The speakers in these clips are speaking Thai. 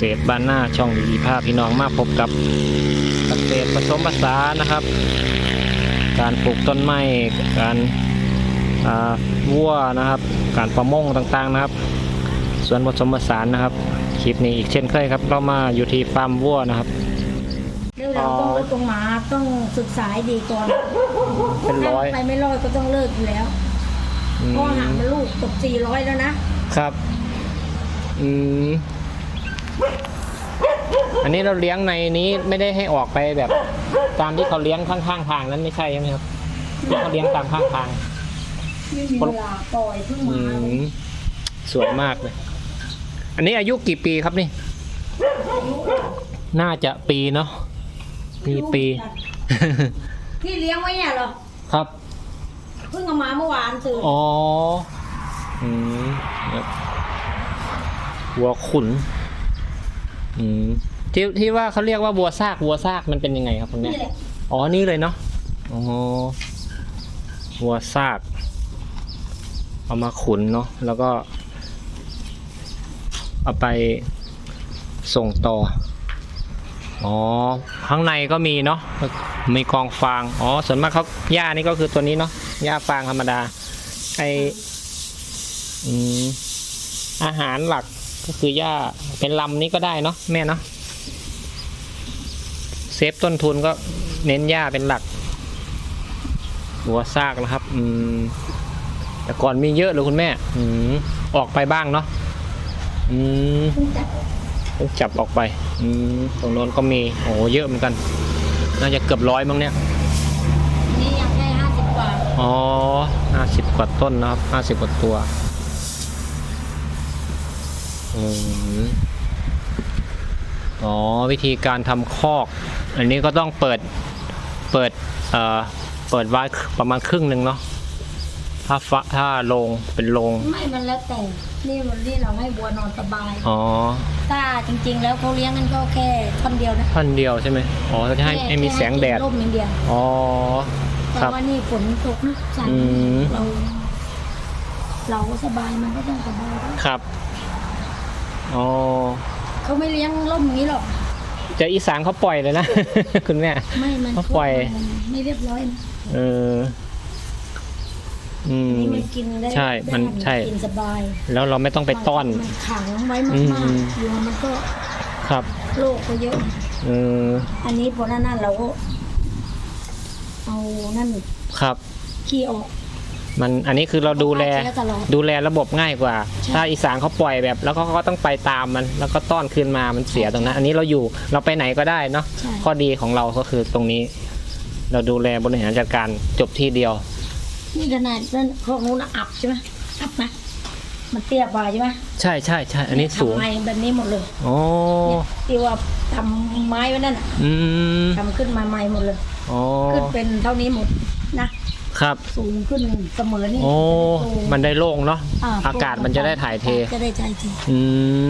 ษตรบ้านหน้าช่องดีภาพพี่น้องมาพบกับเกษตรผสมผสานนะครับ การปลูกต้นไม้การอ่าวัวนะครับ การประมงต่างๆนะครับ ส่วนผสมผสานนะครับคลิปนี้อีกเช่นเคยครับ เรามาอยู่ที่ฟาร์มวัวนะครับเรื่องเราต้องเลิกตรงหมาต้องศึกษาให้ดีก่อนเป็นร้อยถ้าไปไม่รอดก็ต้องเลิกอยู่แล้วอืเพราะหางมมันลูกตกสี่ร้อยแล้วนะครับ อืม อันนี้เราเลี้ยงในนี้ไม่ได้ให้ออกไปแบบ ตามที่เขาเลี้ยงข้างๆทางนั้นไม่ใช่ใช่ไหมครับที่เขาเลี้ยงตามข้างทางไม่มีเวลาปล่อยเพิ่งอืมามสวยมากเลย อันนี้อายุกี่ปีครับนี่ น่าจะปีเนาะปีปี พี่เลี้ยงไว้เนี่ยเหรอ ครับ เพิ่งเอามาเมื่อวานตื่นอ๋อ อืมครับวัวขุน อืมที่ที่ว่าเขาเรียกว่าวัวซากวัวซากมันเป็นยังไงครับคุณแม่นี่แหละอ๋อนี่เลยเนาะอ๋อวัวซาก เอามาขุนเนาะแล้วก็ เอาไปส่งต่อ อ๋อ ข้างในก็มีเนาะ มีกองฟาง อ๋อ ส่วนมากเขาหญ้านี่ก็คือตัวนี้เนาะ หญ้าฟางธรรมดา ไออืมอาหารหลัก ก็คือหญ้าเป็นลำนี้ก็ได้เนาะแม่เนาะเซฟต้นทุนก็เน้นหญ้าเป็นหลัก หัวซากนะครับ อืมแต่ก่อนมีเยอะเลยคุณแม่ อืมออกไปบ้างเนาะอืมเพิ่งจับต้องจับออกไป อืมตรงโน้นก็มีโอ้เยอะเหมือนกัน น่าจะเกือบร้อยมั้งเนี่ยนี่ยังแค่ห้าสิบกว่าอ๋อห้าสิบกว่าต้นนะครับห้าสิบกว่าตัว อืมอ๋อวิธีการทำคอก อันนี้ก็ต้องเปิดเปิดเอ่อเปิดไว้ประมาณครึ่งหนึ่งเนาะถ้าฟะถ้าโลงเป็นโลง ไม่มันแล้วแต่ นี่มันนี่เราให้บัวนอนสบายอ๋อถ้าจริง ๆ แล้วเขาเลี้ยงกันก็แค่ท่อนเดียวนะท่อนเดียวใช่ไหมอ๋อจะให้ให้มีแสงแดดค่ร่มอย่างเดียวอ๋อคแต่รับว่านี่ฝนตกนะสั่นอืมเรา เราก็สบายมันก็ต้องสบายด้วยครับ อ๋อเขาไม่เลี้ยงร่มอย่างนี้หรอกจะอีสานเขาปล่อยเลยนะ คุณแม่ ไม่มันเขาปล่อย มันไม่เรียบร้อยนะเออ อืม นี่มันกินได้ใช่มันได้ใช่ กินสบายแล้วเราไม่ต้องไปต้อน มันขังไว้อืมามกๆอยู่มันก็ครับ โรคก็เยอะ เออ อันนี้พอนั่นนั่นเราก็เอานั่นครับ ขี้ออก มันอันนี้คือเราดูแลเอาฆ่าเชื้อตลอดดูแลระบบง่ายกว่า ใช่ ถ้าอีสานเขาปล่อยแบบ แล้วเขาก็ต้องไปตามมัน แล้วก็ต้อนคืนมามันเสียตรงนั้น อันนี้เราอยู่เราไปไหนก็ได้เนาะใช่ข้อดีของเราก็คือตรงนี้ เราดูแลบริหารจัดการจบที่เดียว นี่ขนาดนั่นพวกนู้นอับใช่ไหมอับนะมันเตี้ยกว่าใช่ไหมใช่ใช่ใช่อันนี้สูงทำไมแบบนี้หมดเลยโอ้เนี่ยที่ว่าทำไม้ไว้นั่นน่ะอืมทำขึ้นมาใหม่หมดเลยโอ้ขึ้นเป็นเท่านี้หมดนะ ครับ สูงขึ้นเสมอนี่โอ้ สูง มันได้โล่งเนาะ อ่อากาศมันจะได้ถ่ายเท จะได้ถ่ายเทอืม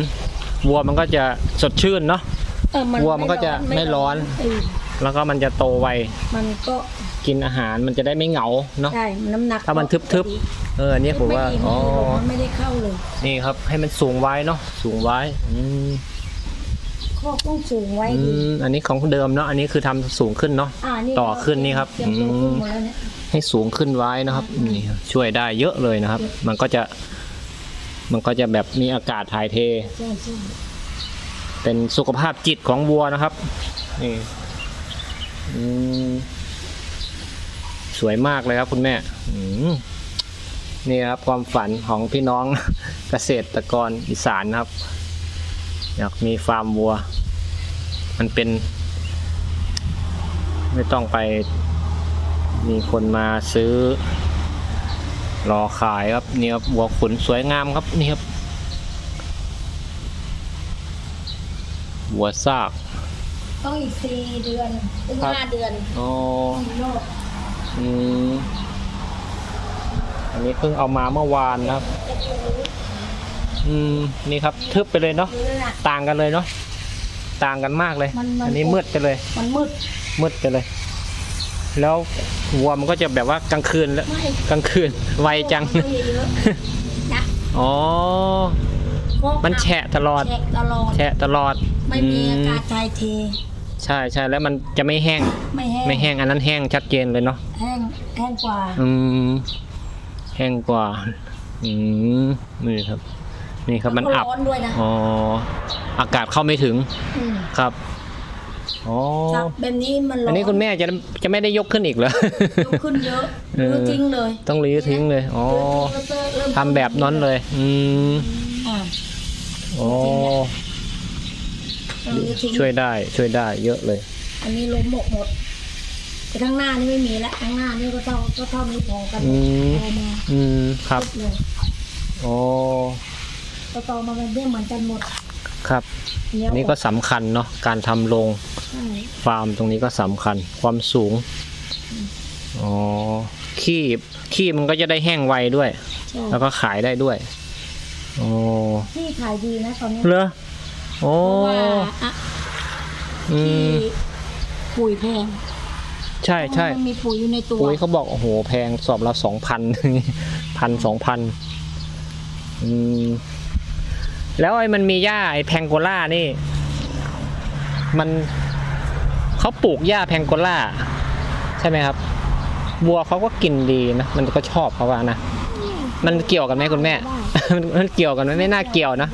วัวมันก็จะสดชื่นเนาะ เออมันวัวมันก็จะไม่ร้อนเออแล้วก็มันจะโตไว มันก็กินอาหารมันจะได้ไม่เหงาเนาะ ใช่น้ำหนักถ้ามันทึบเอออันนี้ผมว่า ไม่ดีอ๋อ มันไม่ได้เข้าเลย นี่ครับ ให้มันสูงไว้เนาะ สูงไว้ อืม ข้อต้องสูงไว้อืดีมอันนี้ของเดิมเนาะอันนี้คือทำสูงขึ้นเนาะ อ่านี่ต่อขึ้นนี่ครับเตรียมตัวอืม ขึ้นหมดแล้วเนี่ย ให้สูงขึ้นไว้นะครับนี่ครับช่วยได้เยอะเลยนะครับ มันก็จะ มันก็จะแบบมีอากาศถ่ายเท ใช่ใช่เป็นสุขภาพจิตของวัวนะครับ นี่อืมสวยมากเลยครับคุณแม่ อืมนี่ครับความฝันของพี่น้อง เกษตรกรอีสานนะครับ อยากมีฟาร์มวัว มันเป็น ไม่ต้องไปมีคนมาซื้อ รอขายครับนี่ครับวัวขุนสวยงามครับนี่ครับวัวซากต้องอีกสี่เดือนถึงครับห้าเดือนอ๋อต้องมีโรคอืมอันนี้เพิ่งเอามาเมื่อวานนะครับ อืมนี่ครับทึบไปเลยเนาะดูเลยนะต่างกันเลยเนาะต่างกันมากเลย มันมัน อันนี้มืดไปเลย มันมืดมืดไปเลย แล้ววัวมันก็จะแบบว่ากลางคืนแล้วไม่กลางคืนไวจัง ไม่เยอะนะอ๋อก็มันแฉะตลอด แฉะตลอดแฉะตลอดไม่มีอาอืกาศถ่ายเทใช่ใช่แล้วมันจะไม่แห้ง ไม่แห้งไม่แห้งอันนั้นแห้งชัดเจนเลยเนาะแห้งแห้งกว่าอืมแห้งกว่า อืมนี่ครับ นี่ครับมันแล้วก็อับ ร้อนด้วยนะอ๋อ อากาศเข้าไม่ถึงมครับ อ๋อครับแบบนี้มันร้อนอันนี้คุณแม่จะจะไม่ได้ยกขึ้นอีกเหรอ ยกขึ้นเยอะเออ รื้อทิ้งเลยต้องรื้อทิ้งเลย อ๋อ รื้อทิ้งแล้วก็เริ่มทำแบบนั้นเลย อืม อ่าอ๋อ รื้อทิ้งช่วยได้ ช่วยได้เยอะเลย อันนี้ล้มหมกหมดแต่ข้างหน้านี่ไม่มีแล้วข้างหน้านี่ก็เท่าก็เท่านี้พอกันอืมพอมาอืม ครับ เลยอ๋อก็ ต่อมาเป็นเรื่องเหมือนกันหมดครับเยอันนี้ก็สำคัญเนาะการทำโรงใช่ฟาร์มตรงนี้ก็สำคัญ ความสูงอ๋อขี้ขี้มันก็จะได้แห้งไวด้วย ใช่แล้วก็ขายได้ด้วยอ๋อที่ขายดีนะตอนนี้เหรอโอ้เพราะว่าอะอืที่มปุ๋ยแพงใช่ใช่ มันมีปุ๋ยอยู่ในตัวปุ๋ยเขาบอก โอ้โห แพงสอบละสองพัน พันสองพันอืม แล้วไอ้มันมีหญ้าไอ้แพงโกล่านี่ มันเขาปลูกหญ้าแพงโกล่า ใช่ไหมครับ วัวเขาก็กินดีนะ มันก็ชอบเขาว่านะ มันเกี่ยวกันไหมคุณแม่ มันมันเกี่ยวกันไหมไม่น่าเกี่ยวนะ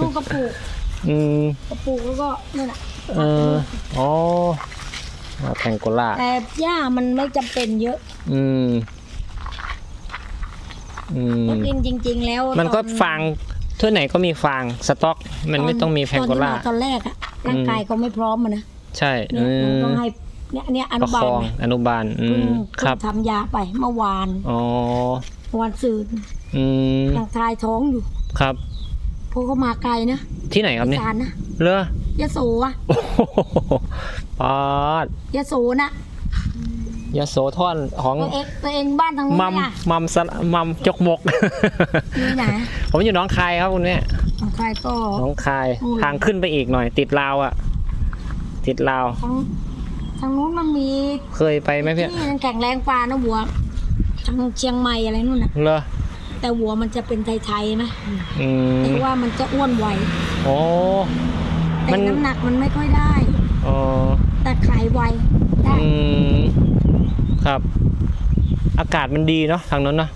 ลูกกระปุกอืมกระปุกแล้วก็นั่นแหละเอออ๋อแพงโกล่า แต่หญ้ามันไม่จำเป็นเยอะ อืมอืมก็กินจริง ๆ แล้ว มันก็ตอฟาง ทั่วไหนก็มีฟางสต็อก มันไม่ต้องมีแพงโกล่าตอนที่มตอนแรกอะร่างกายเขาไม่พร้อมอะนะใช่เนี่ยอืหนูมต้องให้เนี่ยเนี่ยอปนุระบาคลองเนี่ยอนุบาลอืเพิ่งมครับเพิ่งทำยาไปเมื่อวานอ๋อวันซืนอืมยังทายท้องอยู่ครับเพราะเขามาไกลนะที่ไหนครับเนี่ยอีสานนะเลอยโสอะโอ้โหปาดยโสนะ ยโสธรของตัวเองตัวเองบ้านทางนู้นมัมเนี่ยมัมสะมัมจกมก อยู่ไหนผมอยู่หน้องคายครับคุณแม่ของใครก็ หน้องคายอืมทางขึ้นไปอีกหน่อย ติดลาวอะติดลาวทางทางนู้นมันมีเคยไปไหมพี่ที่มันแข็งแรงปลานะวัวทางเชียงใหม่อะไรนู่นน่ะเลอแต่วัวมันจะเป็นไทยๆไหมอืมแต่ว่ามันจะอ้วนไวโอ้มัแต่นน้ำหนักมันไม่ค่อยได้ อ๋อแต่ขายไวได้อืม ครับ อากาศมันดีเนาะทางนั้นเนาะ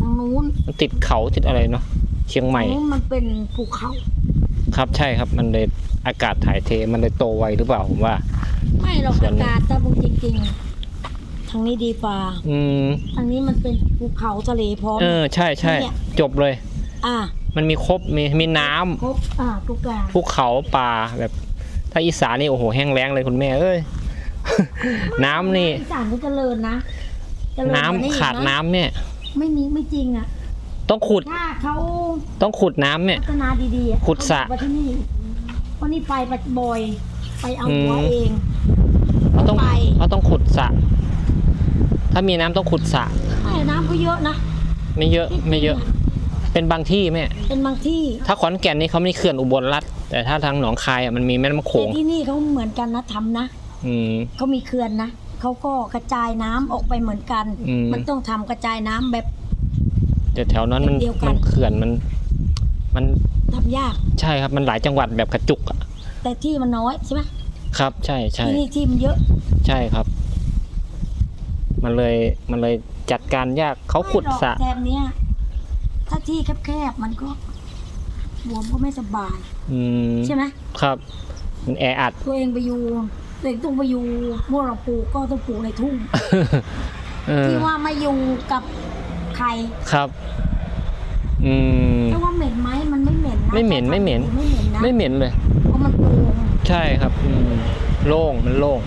ทางนู้นมันติดเขาติดอะไรเนาะเชียงใหม่ทางนู้นมันเป็นภูเขา ครับใช่ครับมันเลยอากาศถ่ายเทมันเลยโตไวหรือเปล่าผมว่า ไม่หรอกส่วอานหนึ่งกาศถ้าพูดจริงๆ ทางนี้ดีกว่าอืม ทางนี้มันเป็นภูเขาทะเลพร้อม เออใช่ใช่เนี่ย จบเลย อ่ามันมีครบมีมีน้ำครบอ่าทุกอย่างภูเขาป่าแบบ ถ้าอีสานนี่โอ้โหแห้งแล้งเลยคุณแม่เอ้ย น้ำนี่ อีสานก็เจริญนะเจริญน้ำกว่อีกะขาดน้ำเนี่ย ไม่มีไม่จริงอะต้องขุดถ้าเขาต้องขุดน้ำเนี่ย พัฒนาดีๆอะขุดสระ เขาบอกว่าที่นี่เพราะนี่ไปปัจบอย ไปเอาอืมหัวเอง เขาต้องไป เขาต้องขุดสระถ้ามีน้ำต้องขุดสระไม่น้ำก็เยอะนะไม่เยอะไม่เยอะ เป็นบางที่แม่เป็นบางที่ถ้าขอนแก่นนี่เขาไม่เขื่อนอุบลรัฐแต่ถ้าทางหนองคายอะมันมีแม่น้ำโขแต่งที่นี่เขาเหมือนกันนะทำนะ อืม เขามีเขื่อนนะเขาก็กระจายน้ำออกไปเหมือนกัน อืม มันต้องทำกระจายน้ำแบบ แต่แถวนั้นมันเดียวกัน มันเขื่อนมัน มันทำยาก ใช่ครับ มันหลายจังหวัดแบบกระจุกอะแต่ที่มันน้อยใช่ไหมครับ ใช่ใช่ ที่นี่ที่มันเยอะใช่ครับ มันเลย มันเลยจัดการยากเขาขุดสระไม่หรอกแถบเนี้ยถ้าที่แคบๆมันก็วัวมันก็ไม่สบายอืมใช่ไหมครับ มันแออัดตัวเองไปอยู่ตัว เองต้องไปอยู่พวกเราปลูกก็ต้องปลูกในทุ่งเออที่ว่าไม่อยู่กับใครครับ อืม แต่ว่าเหม็นไหมมันไม่เหม็นนะไม่เหม็นไม่เหม็น ไม่เหม็นนะไม่เหม็นเลย เพราะมันโปร่งใช่ครับอืมโล่งมันโล่ง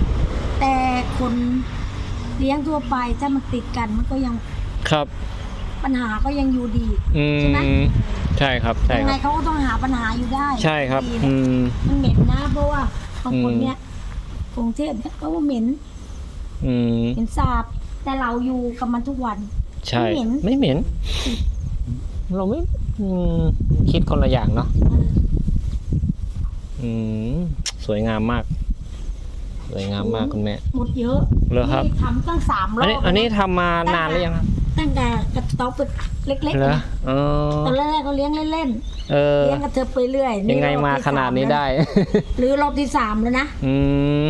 แต่คนเลี้ยงทั่วไปถ้ามันติดกันมันก็ยังครับ ปัญหาก็ยังอยู่ดี อืใช่ไหม มใช่ครับใช่ยังคไงรับ เขาก็ต้องหาปัญหาอยู่ได้ใช่ครับ ดีอืเนี่ยมมันเหม็นนะเพราะว่าบางคนอืมเนี่ย กรุงเทพเนี่ยเขาว่าเหม็นอืมเหม็นสาบ แต่เราอยู่กับมันทุกวันใช่ไม่เหม็นไม่เหม็น เราไม่อืมคิดคนละอย่างเนาะอืมสวยงามมาก สวยงามมากคุณแม่หมดเยอะเหรอครับ นี่ทำตั้งสามรอันอนี้บอันนี้ทำมานานหรือยังครับ ตั้งแต่กระต๊อบเล็กเหรๆอนะเออตอนแรกก็เลี้ยงเล่นเออๆเลี้ยงกระเทิบไปเรื่อยยังไงมาขนาดนี้ได้ หรือรอบที่สามแล้วนะ อืม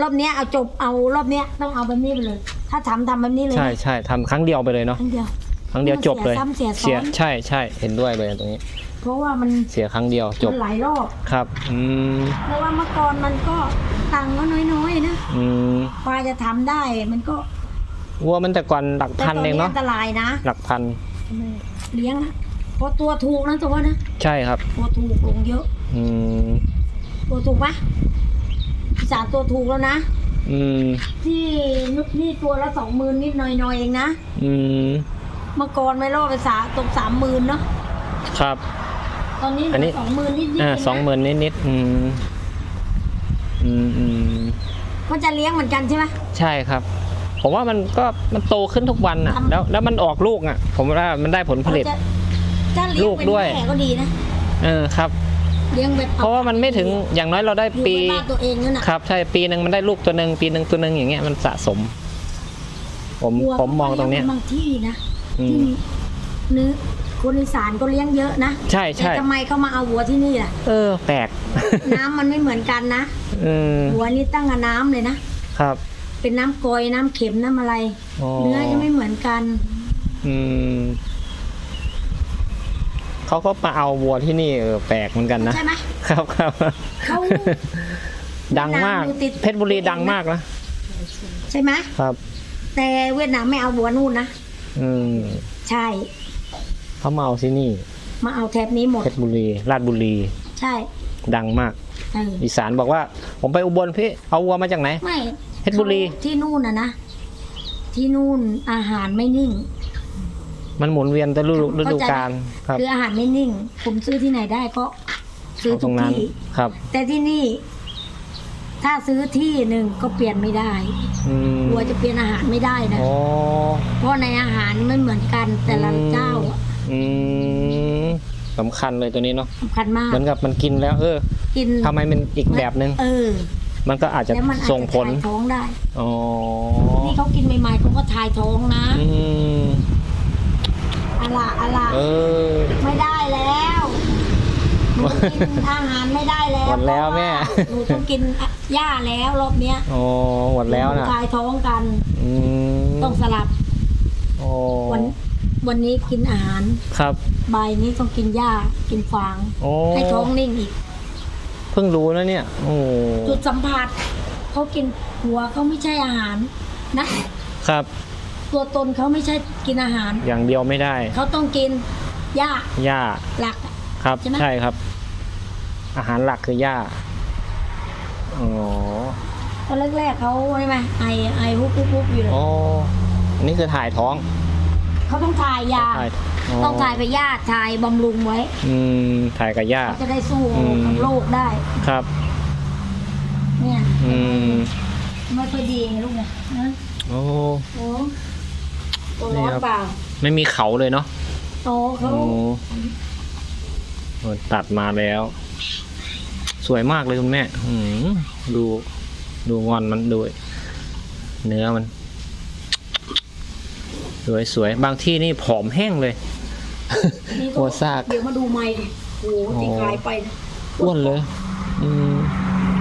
รอบเนี้ยเอาจบเอารอบเนี้ยต้องเอาแบบนี้ไปเลย ถ้าทำทำแบบนี้เลยใช่นะใช่ทำครั้งเดียวไปเลยเนาะครั้งเดียว ครั้งเดียวจบเลยเสียซ้ำเสียซ้อน ใช่ใช่เห็นด้วยเลยตรงนี้ เพราะว่ามันเสียครั้งเดียวจบ มันหลายรอบ ครับ อืม เพราะว่าเมื่อก่อนมันก็ตังค์ก็น้อยๆนะอืม กว่าจะทำได้มันก็ วัวมันแต่ก่อนหลักแต่พันตอนเองนี้เนาะอันตรายนะ หลักพันเลี้ยงอะเพราะตัวถูกนะตัวนะใช่ครับ ตัวถูกลงเยอะ อืมตัวถูกไหมอีสานตัวถูกแล้วนะ อืมที่นุนี่ตัวละสองหมื่นนิดหน่อยๆเองนะอืมเมื่อก่อนไม่รอดไปสาตกสามหมื่นเนาะครับ ตอนนี้เหอันลืนี้ อสองหมื่นนิดๆเออ่างนะสองหมื่นนิดๆอืมอืมอืมมันจะเลี้ยงเหมือนกันใช่ไหมใช่ครับ ผมว่ามันก็มันโตขึ้นทุกวันอะทำแล้วแล้วมันออกลูกอะ ผมว่ามันได้ผลผลิตจะจะเลี้ยลูงกเป็นด้วย แม่ก็ดีนะเออครับ เลี้ยงแบบเพราะว่ามันไม่ถึงอย่างน้อยเราได้อยู่ปีในบ้านตัวเองนั่นน่ะ ครับใช่ปีหนึ่งมันได้ลูกตัวหนึ่งปีหนึ่งตัวหนึ่งอย่างเงี้ยมันสะสม ผมวัวผมมองตรงเนี้ยบางที่นะอืที่มเนื้อคนอีสานก็เลี้ยงเยอะนะใช่ใช่แต่ทำไมเขามาเอาวัวที่นี่ล่ะ เออ แปลก น้ำมันไม่เหมือนกันนะอืมวัวนี่ตั้งกับน้ำเลยนะครับ เป็นน้ำกอยน้ำเค็มน้ำอะไร อ๋อ เนื้อจะไม่เหมือนกัน อืมเขาก็มาเอาวัวที่นี่เออแปลกเหมือนกันนะ ใช่ไหม ครับครับเขาดังมากอยู่ติด เพชรบุรีดังมากนะใช่ไหมครับ แต่เวียดนามไม่เอาวัวนู่นนะอืมใช่ เขามาเอาที่นี่ มาเอาแถบนี้หมด เพชรบุรี ราชบุรี ใช่ดังมาก เอออีสานบอกว่า ผมไปอุบลพี่ เอาวัวมาจากไหน ไม่ เพชรบุรี เขาที่นู่นนะนะ ที่นู่นอาหารไม่นิ่ง มันหมุนเวียนแต่ฤดูฤเข้าใจดูกาลครับคืออาหารไม่นิ่ง ผมซื้อที่ไหนได้ก็ซื้อเอาตทุรกงนั้นที่ ครับ แต่ที่นี่ ถ้าซื้อที่หนึ่งก็เปลี่ยนไม่ได้อืมวัวจะเปลี่ยนอาหารไม่ได้นะโอ้เพราะในอาหารไม่เหมือนกันแต่ละเจ้าอะอืมสำคัญเลยตัวนี้เนาะ สำคัญมาก เหมือนกับมันกินแล้ว เออกินทำไมมันอีกแบบนึงเออ มันก็อาจจะแล้วมันอาจส่งจะผล ถ่ายท้องได้ อ๋อนี่เขากินใหม่ๆเขาก็ถ่ายท้องนะอืมอะละอะละเออ ไม่ได้แล้วหนูกินอาหารไม่ได้แล้วหมดแล้วแม่ หนูต้องกินหญ้าแล้วรอบเนี้ยโอ้หมดแล้วนะถ่ายท้องกันอืมต้องสลับโอ้วันวันนี้กินอาหารครับ บ่ายนี้ต้องกินหญ้ากินฟาง โอ้ให้ท้องนิ่งอีก เพิ่งรู้นะเนี่ยโอ้จุดสัมผัสเขากินหัวเขาไม่ใช่อาหารนะ ครับ ตัวตนเขาไม่ใช่กินอาหาร อย่างเดียวไม่ได้เขาต้องกินหญ้าหญ้าหลักอะครับ ใช่ไหม ใช่ครับ อาหารหลักคือหญ้าอ๋อตอนแรกๆเขาใช่ไหมไอไอฮุบฮุบฮุบอยู่เลยโอ้อันนี้คือถ่ายท้องเขาต้องถ่ายยาถ่าย ต้องถ่ายไปญาติถ่ายบำรุงไว้ อืมถ่ายกับหญ้าเขาจะได้สู้อืม กับโรคได้ ครับ เนี่ยอืมไม่ค่อยดีไงลูกเนี่ยนะโอ้ โอ้ตัวนี่ร้อนครับ เปล่าไม่มีเขาเลยเนาะโตเขาโอ้โอ้ตัดมาแล้ว สวยมากเลยคุณแม่อืมดูดูงอนมันดูเนื้อมัน สวยสวยบางที่นี่ผอมแห้งเลย นี่ก็หัวซาก เดี๋ยวมาดูไม่ดิโอ้โหที่โอ้ขายไปนะอ้วนเลย อืม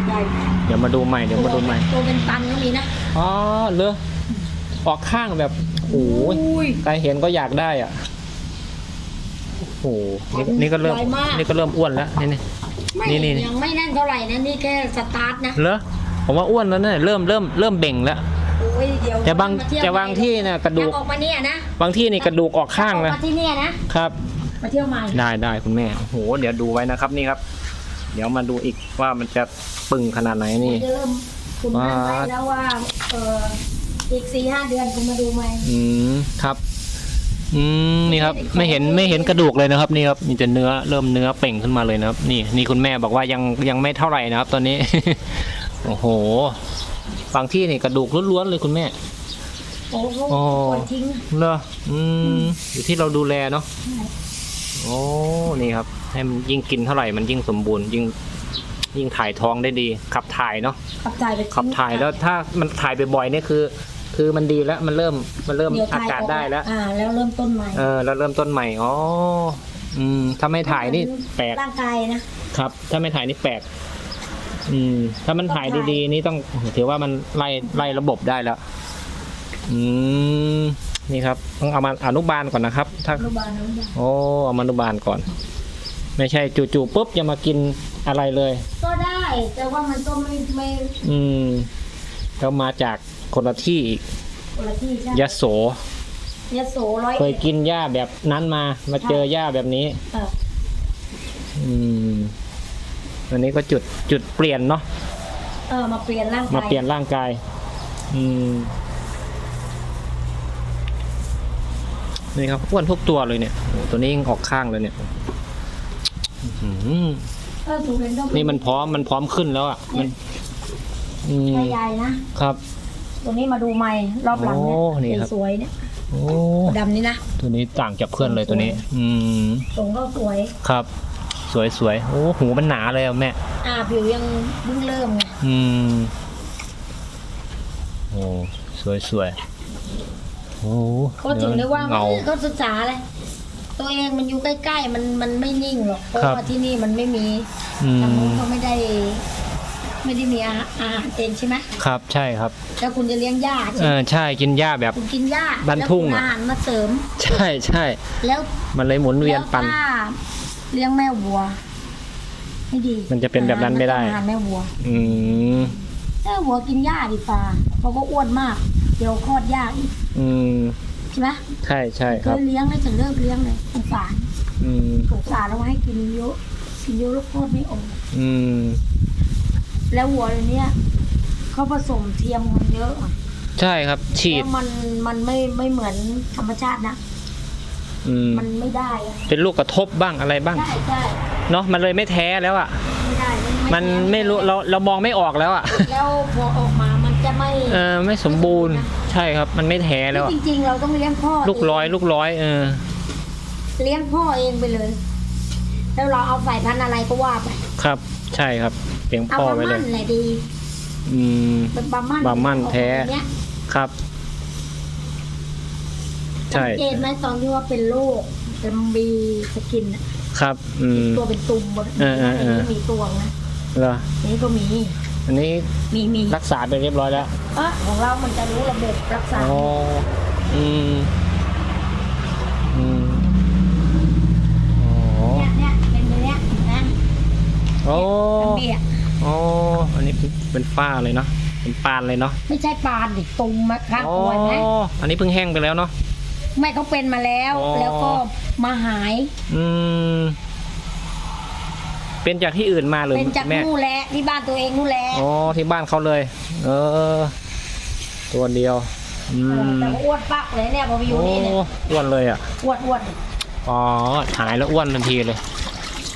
ใหญ่เดี๋ยวมาดูใหม่ เดี๋ยวมาดูใหม่ ตัวเป็นตันก็มีนะ อ๋อเลยออกข้างแบบโอ้ยอุ้ย ใครเห็นก็อยากได้อะ โอ้โห นี่นี่ก็เริ่ม ใหญ่มาก นี่ก็เริ่มอ้วนแล้ว นี่นี่ ไม่นี่นี่ ยังไม่แน่นเท่าไหร่นะ นี่แค่สตาร์ทนะเหรอผมว่าอ้วนแล้วเนี่ยเริ่มเริ่มเริ่มเบ่งแล้วโอ้ยเดี๋ยวแต่บางมเที่ยวแต่บางที่เนี่ยกระดูอกยาออกมาเนี่ยนะบางที่นี่กระดูกออกข้างออกนะมาที่เนี่ยนะ ครับ มาเที่ยวใหม่ได้ได้คุณแม่โอ้โห เดี๋ยวดูไว้นะครับนี่ครับ เดี๋ยวมาดูอีกว่ามันจะปึงขนาดไหนนี่จะเริ่มคุณนั่งไว้แล้วว่าเอออีกสี่ห้าเดือนคุณมาดูไหมอืมครับ อืมนี่ครับ ไม่เห็นไม่เห็นกระดูกเลยนะครับนี่ครับมีแต่เนื้อเริ่มเนื้อเป่งขึ้นมาเลยนะครับ นี่ นี่คุณแม่บอกว่ายังยังไม่เท่าไหร่นะครับ ตอนนี้ โอ้โห บางที่นี่กระดูกล้วนๆเลยคุณแม่ โอ้โหโอ้ปวดทิ้งเหรออืมอยู่ที่เราดูแลเนาะโอ้นี่ครับ ให้มันยิ่งกินเท่าไหร่มันยิ่งสมบูรณ์ยิ่งยิ่งถ่ายท้องได้ดี ขับถ่ายเนาะขับถ่ายไปทิ้งขับถ่ายแล้วถ้ามันถ่ายบ่อยๆเนี่ยคือ คือมันดีแล้วมันเริ่มมันเริ่มเดี๋ยวอาถ่ายกาศออกได้แล้ว อ่า แล้วเริ่มต้นใหม่เออแล้วเริ่มต้นใหม่อ๋ออืมถ้าไม่ถ่ายนี่แปลกร่างกายนะครับ ถ้าไม่ถ่ายนี่แปลก อืม ถ้ามันถ่ายต้องถ่ายดีๆ นี่ต้องถือว่ามันไล่ไล่ระบบได้แล้ว อืม นี่ครับ ต้องเอามาอนุบาลก่อนนะครับ ถ้า อนุบาลอนุบาลโอ้เอามาอนุบาลก่อน ไม่ใช่จู่ๆปุ๊บจะมากินอะไรเลย ก็ได้ แต่ว่ามันก็ไม่ไม่อืมแล้วมาจากคนละที่อีกคนละที่ใช่ยะโสยโสร้อยเคยกินหญ้าแบบนั้นมา มาเจอหญ้าแบบนี้ เอออืม อันนี้ก็จุดจุดเปลี่ยนเนาะเออมาเปลี่ยนร่างกายมาเปลี่ยนร่างกาย อืมนี่ครับอ้วนทุกตัวเลยเนี่ยโอ้ตัวนี้ยังออกข้างเลยเนี่ยอื้อหือเออถูกเป็นต้องนี่มันพร้อมมันพร้อมขึ้นแล้วอะมันอืมใช่ใหญ่นะครับ ตัวนี้มาดูใหม่รอบหลังเนี่ยโอ้นี่ครับสวยๆเนี่ยโอ้ดำนี่นะตัวนี้ต่างจากเพื่อนเลยตัวนี้ อืม ทรงก็สวย ครับ สวยสวยโอ้หูมันหนาเลยอะแม่อ่าผิวยังเพิ่งเริ่มไงอืมโอ้สวยสวยโอ้ก็ถึงได้ว่าเงา เขาศึกษาเลย ตัวเองมันอยู่ใกล้ๆ มันมันไม่นิ่งหรอกเพราะครับ ว่าที่นี่มันไม่มีอืทางนู้นมเขาไม่ได้ ไม่ได้มีอาหารอาหารเองใช่ไหมครับใช่ครับแล้วคุณจะเลี้ยงหญ้าใช่เอไหมอใช่กินหญ้าแบบ คุณกินหญ้าบ้านทุ่งแล้วคุณอะ อาหารมาเสริม ใช่ใช่แล้วมันเลยหมุนเวียนปัน แล้วถ้า เลี้ยงแม่วัว ไม่ดีมันจะเป็นแบบนั้นไม่ได้ อาหารแม่วัวอืมแม่วัวกินหญ้าดีฟ้าเขาก็อ้วนมาก เดี๋ยวคลอดยากอีกอืมใช่ไหมใช่ใช่เคครับยเลี้ยงแล้วจะเลิกเลี้ยงเลยสงสารอืมสงสารแล้วให้กินเยอะกินเยอะแล้วคลอดไม่ออก อืมแล้ววัวเลยเนี้ยเขาผสมเทียมกันเยอะอะใช่ครับ ฉีด แล้วมันมันไม่ไม่เหมือนธรรมชาตินะ อืมมันไม่ได้อะเป็นลูกกระทบบ้างอะไรบ้างใช่ใช่เนาะมันเลยไม่แท้แล้วอะ ไม่ได้มันไม่รู้เราเรามองไม่ออกแล้วอะ แล้วพอออกมามันจะไม่เออไม่สมบูรณ์ ใช่ครับ มันไม่แท้แล้วอะจริงๆ เราต้องเลี้ยงพ่อลูกร้อย เงลูกร้อยเออ เลี้ยงพ่อเองไปเลย แล้วเราเอาสายพันธุ์อะไรก็ว่าไป ครับ ใช่ครับเลี้ยงเอาพ่อบาไว้เลมั่ยนไหนดีอืม เป็นบามั่นบามั่นแท้ออกมาอย่างเงี้ยครับ ใช่ สังเกตไหมตอนที่ว่าเป็นโรคเป็นมีสกินอะครับ อืม ตัวเป็นตุ่มหมดเออเออเออไม่มีตัวนะเหรอนี่ก็มีอันนี้มีมีรักษาไปเรียบร้อยแล้วเออของเรามันจะรู้ระบบรักษา อ๋ออืมอืมอ๋อเนี่ยเนี่ยเป็นอย่างเนี้ยนะโอ้มันเบี้ยอ๋ออันนี้เป็นฝ้าเลยเนาะเป็นปานเลยเนาะไม่ใช่ปานดิตุ่มมาข้างอ๋อตัวไหมอันนี้เพิ่งแห้งไปแล้วเนาะ ไม่เขาเป็นมาแล้ว อ๋อ แล้วก็มาหาย อืม เป็นจากที่อื่นมาหรือเป็นจากแม่ นู่นแหละที่บ้านตัวเองนู่นแหละอ๋อ ที่บ้านเขาเลย เออ ตัวเดียว อืมแต่ว่าอ้วนปักเลยเนี่ยพอไปอยู่โอ้นี่เนี่ยอ้วนเลยอะ อ้วนอ้วนอ๋อ หายแล้วอ้วนทันทีเลย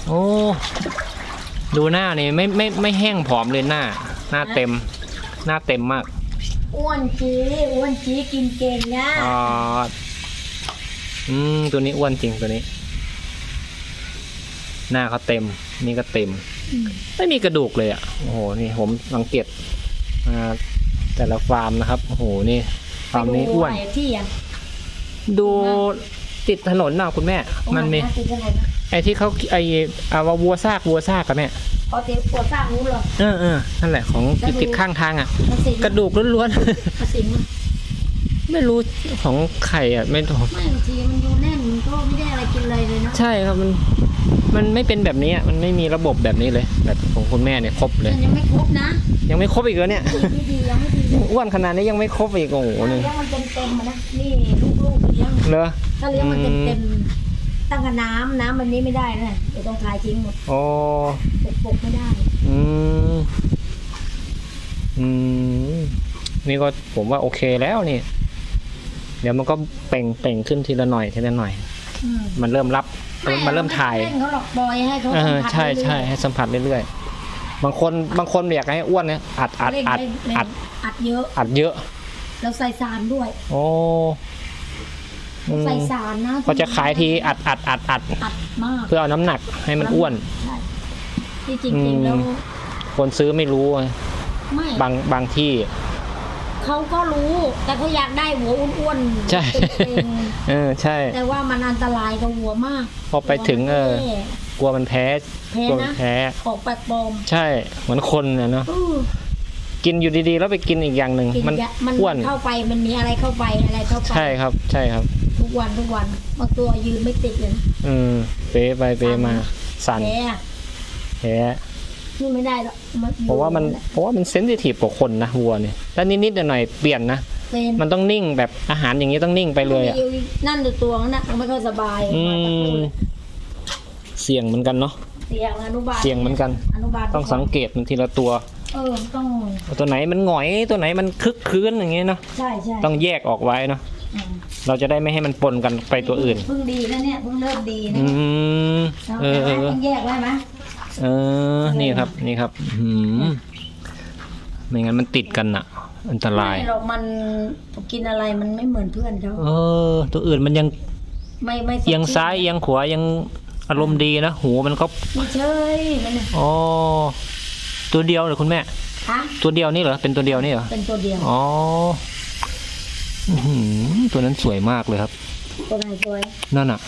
โอ้ ดูหน้านี่ไม่ไม่ไม่แห้งผอมเลยหน้า หน้าเต็ม หน้าเต็มมาก อ้วนจีอ้วนจีกินเก่งนะอ๋อ อืมตัวนี้อ้วนจริงตัวนี้ หน้าเขาเต็ม นี่ก็เต็มมไม่มีกระดูกเลยอะโอ้โหนี่ผมสังเกตอ่าแต่ละฟาร์มนะครับโอ้โหนี่ฟาร์มนี้อ้วน ไปดูไที่อะดูติดถนนน่ะคุณแม่ มันมีตรงไหะติดถนนนะไอ้ที่เขาไอ้อาว่าวัวซากวัวซากกับแม่พอติดปวดสร้างนู้นเหรอเออเออนั่นแหละของที่ติดข้างทางอะมาสิงกระดูกล้วนมาสิงมันๆ ไม่รู้ของไข่อะไม่ถูกไม่บางทีมันอยู่แน่นมันก็ไม่ได้อะไรกินเลยเลยเนาะใช่ครับมันมันไม่เป็นแบบนี้อะมันไม่มีระบบแบบนี้เลย แบบของคุณแม่เนี่ยครบเลย มันยังไม่ครบนะยังไม่ครบอีกเหรอเนี่ยไม่ดียังไม่ดีอ้วนขนาดนี้ยังไม่ครบอีกโอ้โหถ้านี่เลี้ยงมันเต็มเต็มๆอะนะนี่ลูกๆเลี้ยงเหรอถ้าเลี้ยงมันอืเต็มมๆตั้งกับน้ำน้ำมันนี้ไม่ได้นะเดี๋ยวต้องคลายทิ้งหมดโอ้ปกปกไม่ได้อืมอืมนี่ก็ผมว่าโอเคแล้วนี่ เดี๋ยวมันก็เป่งเป่งขึ้นทีละหน่อยทีละหน่อย อืมมันเริ่มรับมันเริ่มถ่ายไเร่งเขาหรอกปล่อยให้เขาเอสัมอผัสใช่เรื่อยๆใช่ให้สัมผัสเรื่อยๆ บางคนบางคนอยากให้อ้วนเนี่ยอัดอัดเร่งอัดเร่งเร่งอัดอัดเยอะ อัดเยอะแล้วใส่สารด้วย โอ้อืมใส่สารนะก็จะขายทีอัดอัดอัดอัดอัดมากเพื่อเอาน้ำหนักให้มันอ้วน ใช่ที่จอืริงมๆแล้วคนซื้อไม่รู้อะไม่บางบางที่ เขาก็รู้ แต่เขาอยากได้หัวอ้วนๆใช่เต็งเออใช่ ๆแต่ว่ามันอันตรายกับหัวมากพอไปถึงเออ แย่ กลัวมันแพ้แพ้กลัวมันะ นแพ้ออกแปลกปลอมใช่เหมือนคนน่ะเนาะเออกินอยู่ดีๆ แล้วไปกินอีกอย่างหนึ่งกินมันยามันอ้วนเข้าไปมันมีอะไรเข้าไปอะไรเข้าไป ใช่ครับ ใช่ครับ ทุกวันทุกวันบางตัวยืนไม่ติดเลยนะอืมเป๊ไปเป๊มาสั่นแพ้อะแพ้ นี่ไม่ได้หรอกมันเพราะว่ามันเพราะว่ามันเซนซิทีฟกว่าคนนะวัวเนี่ยถ้านิดๆหน่อยๆเปลี่ยนนะเป็นมันต้องนิ่งแบบอาหารอย่างนี้ต้องนิ่งไปเลยอะนั่นดูตัวนั้นนะมันไม่ค่อยสบายอืมาตะปูมเลยเสี่ยงเหมือนกันเนาะเสียงอนุบาลเสี่ยงเหมือนกันอนุบาลต้องสังเกตมันทีละตัวเออต้องตัวไหนมันหงอยตัวไหนมันคึกคืนอย่างเงี้ยเนาะใช่ใช่ต้องแยกออกไว้เนาะอืมเราจะได้ไม่ให้มันปนกันไปตัวอื่นเพิ่งดีนะเนี่ยเพิ่งเริ่มดีนะอืมเราเออเออต้องแยกไว้ไหม เออ นี่ครับ นี่ครับ อืมไม่งั้นมันติดกันอะอันตราย ไม่หรอกมันกินอะไรมันไม่เหมือนเพื่อนเขาเออ ตัวอื่นมันยังไม่ไม่สดเอียงซ้ายเอียงขวายังอารมณ์ดีนะ หูมันก็ไม่เฉยมันน่ะอ๋อตัวเดียวเหรอคุณแม่ ฮะตัวเดียวนี่เหรอ เป็นตัวเดียวนี่เหรอ เป็นตัวเดียวอ๋ออื้อหือตัวนั้นสวยมากเลยครับ ตัวไหนสวยนั่นอะ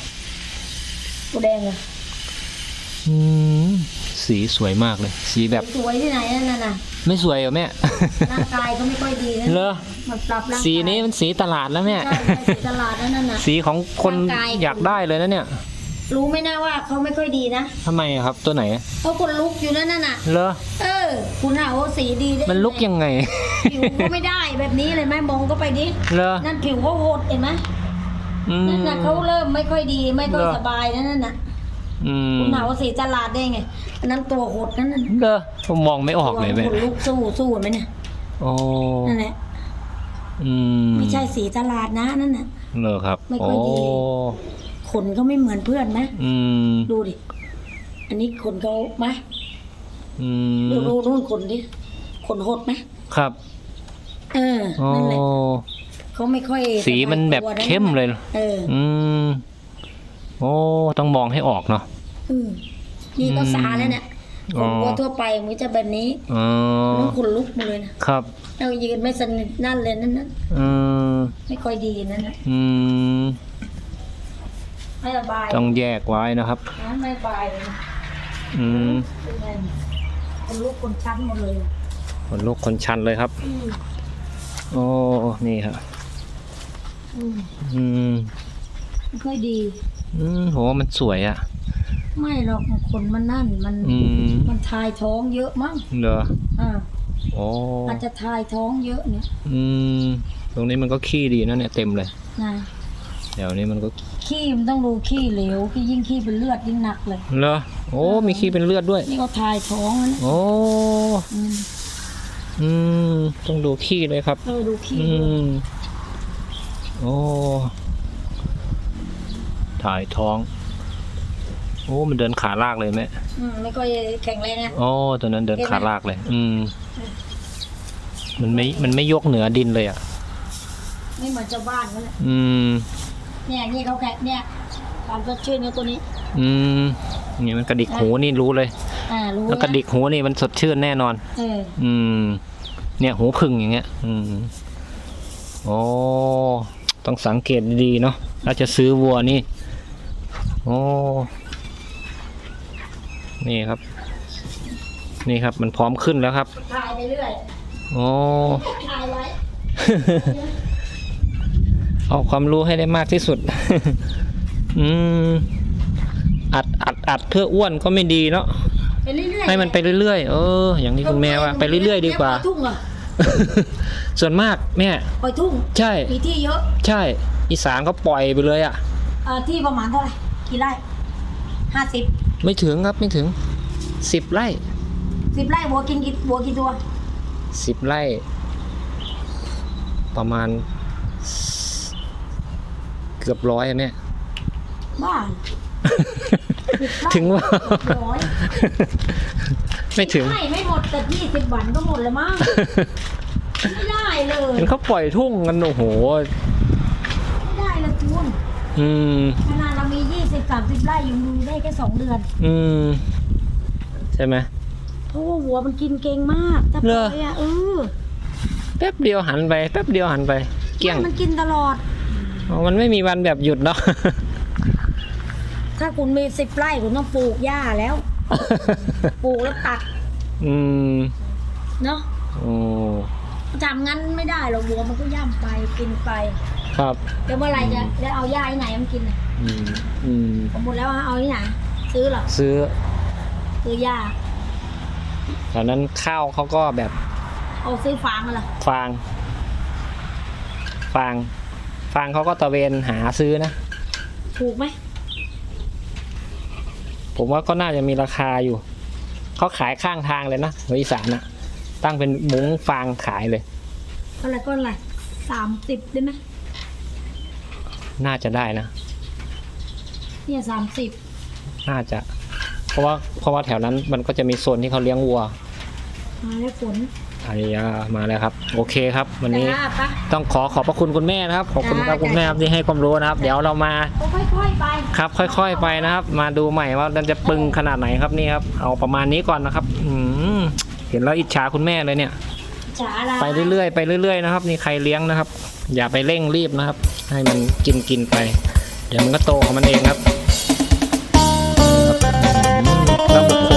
ตัวแดงเหรออืม สีสวยมากเลย สีแบบสวยที่ไหนนั่นน่ะไม่สวยเหรอแม่ ร่างกายก็ไม่ค่อยดีนะเหรอ มันปรับร่างกายสีนี้มันสีตลาดแล้วแม่ ใช่ใช่สีตลาดนั่นน่ะ สีของคนร่างกาย อยากได้เลยนะเนี่ยรู้ไหมนะว่าเขาไม่ค่อยดีนะทำไมอะครับตัวไหนเขาคนลุกอยู่นั่นน่ะเลอเออ คุณหาว่าสีดีได้มันลุกยังไง ผิวก็ไม่ได้แบบนี้เลยไหมมองก็ไปดิเลอนั่นผิวเขาโหดเห็นไหมอืมนั่นน่ะเขาเริ่มไม่ค่อยดีไม่ค่อยเหรอสบายนะนั่นน่ะ อืมคุณหาว่าสีตลาดได้ไงอันนั้นตัวโหดนั่นน่ะเลอผมมองไม่ออกเลยตัวแม่คนลุกสู้สู้เห็นไหมเนี่ยโอ้นั่นแหละอืมไม่ใช่สีตลาดนะนั่นน่ะเลอครับไม่ค่อยดีโขนเขาไม่เหมือนเพื่อนนะอืมดูดิอันนี้ขนเขาไหมอืมดูดูนู่นขนดิขนหดไหมครับ เออโอ้นั่นแหละเขาไม่ค่อยสีมันแบบสายตัวะเข้มเลย เออ อืมโอ้ ต้องมองให้ออกเนาะ อืมนี่ก็อืมสาแล้วเนี่ยขอ๋อนวัวทั่วไปมันจะแบบนี้อ๋อน้องขนลุกหมดเลยนะครับเรายืนไม่สนิทนั่นเลยนั่นนั่นอืมไม่ค่อยดีนั่นนะอืมไม่สบายต้องแยกไว้นะครับ นะไม่สบายเลยนะอืมเป็นไงคนลุกคนชั้นหมดเลยคนลูกคนชันเลยครับ อืมโอ้ นี่ครับอืมอืมไม่ค่อยดี อืมโหมันสวยอะ่ะ ไม่หรอกคนมันนั่นมันอืมมันทายท้องเยอะมั้งเหรออ่าโอ้อาจจะทายท้องเยอะเนี่ยอืมตรงนี้มันก็ขี้ดีนะเนี่ยเต็มเลยนะเดี๋ยวนี้มันก็ขี้มันต้องดูขี้เหลวขี้ยิ่งขี้เป็นเลือดยิ่งหนักเลย เหรอโอ้มีขี้เป็นเลือดด้วย นี่ก็ทายท้องนะเนี่ยโอ้อืมอืมต้องดูขี้เลยครับ เออดูขี้อืมโอ้ถ่ายท้อง โอ้มันเดินขาลากเลยแม่อืมไม่ค่อยแข็งแรงอะโอ้ตัวนั้นเดินขาลากเลย อืม มันไม่มันไม่ยกเหนือดินเลยอะ ไม่เหมือนชาวบ้านเขาเลยอืม เนี่ยนี่เขาแข็งเนี่ยความสดชื่นเนี่ยตัวนี้ อืมนี่มันกระดิกหูนี่รู้เลย อ่ารู้แล้วกระดิกหูนี่มันสดชื่นแน่นอน เออ อืม เนี่ยหูพึ่งอย่างเงี้ย อืมโอ้ต้องสังเกตดีๆเนาะถ้าจะซื้อวัวนี่ โอ้ นี่ครับ นี่ครับมันพร้อมขึ้นแล้วครับถ่ายไปเรื่อยโอ้ถ่ายไว้ เอาความรู้ให้ได้มากที่สุด อืมอัดอัดอัดเพื่ออ้วนก็ไม่ดีเนาะไปเรื่อยๆให้มันไปเรื่อยๆเออ อย่างที่คุณแม่ว่าไปเรื่อยๆดีกว่า ปล่อยทุ่งเหรอส่วนมากแม่ปล่อยทุ่งใช่ มีที่เยอะ ใช่ อีสานเขาปล่อยไปเลยอะเอ่อที่ประมาณเท่าไหร่กี่ไร่ห้าสิบ ไม่ถึงครับไม่ถึงสิบไร่สิบไร่วัวกินกี่วัวกี่ตัวสิบไร่ ประมาณ เกือบร้อยอะเนี่ยบ้าถึงว่าร้อยไม่ถึงไม่ไม่หมดแต่ยี่สิบวันก็หมดแล้วมั้งไม่ได้เลยเห็นเขาปล่อยทุ่งกันโอ้โหไม่ได้เลยคุณอืมขนาดเรามียี่ สิบสามสิบไร่ยังดูได้แค่สองเดือน อืม ใช่ไหม เพราะว่าวัวมันกินเก่งมากถ้าปเหรล่ออยอะเออแป๊บเดียวหันไปแป๊บเดียวหันไป เกลี้ยงมันกินตลอดอ๋อมันไม่มีวันแบบหยุดเนาะ ถ้าคุณมีสิบไร่คุณต้องปลูกหญ้าแล้ว ปลูกแล้วตัด อืม เนาะโอ้ทำงั้นไม่ได้หรอกวัวมันก็ย่ำไปกินไป ครับเดี๋ยวเมื่อไหรจะจะเอาหญ้าที่ไหนมันกินน่ะอืมอืมผมหมดแล้วเอาที่ไหนซื้อเหรอซื้อซื้อหญ้าตอนนั้นข้าวเขาก็แบบเอาซื้อฟางเหรอฟาง ฟาง ฟางเขาก็ตะเวนหาซื้อนะ ถูกไหมผมว่าก็น่าจะมีราคาอยู่ เขาขายข้างทางเลยนะแถวอีสานนะตั้งเป็นมุ้งฟางขายเลย เท่าไหรก็อะไรสามสิบได้ไหม น่าจะได้นะ เนี่ยสามสิบน่าจะ เพราะว่าเพราะว่าแถวนั้นมันก็จะมีโซนที่เขาเลี้ยงวัวมาแล้วฝนอายยามาแล้วครับ โอเคครับ วันนี้จ้าปะต้องขอขอบพระคุณคุณแม่นะครับขอบคุณครับจ้าคุณแม่ครับที่ให้ความรู้นะครับ เดี๋ยวเรามาก็ค่อยๆไปครับ ค่อย ๆ ไปนะครับ มาดูใหม่ว่ามันจะปึงขนาดไหนครับนี่ครับ เอาประมาณนี้ก่อนนะครับ อืมเห็นแล้วอิจฉาคุณแม่เลยเนี่ย จ๋าละไปเรื่อยๆไปเรื่อยๆนะครับนี่ใครเลี้ยงนะครับ อย่าไปเร่งรีบนะครับ ให้มันกินกินไป เดี๋ยวมันก็โตของมันเองครับระบบ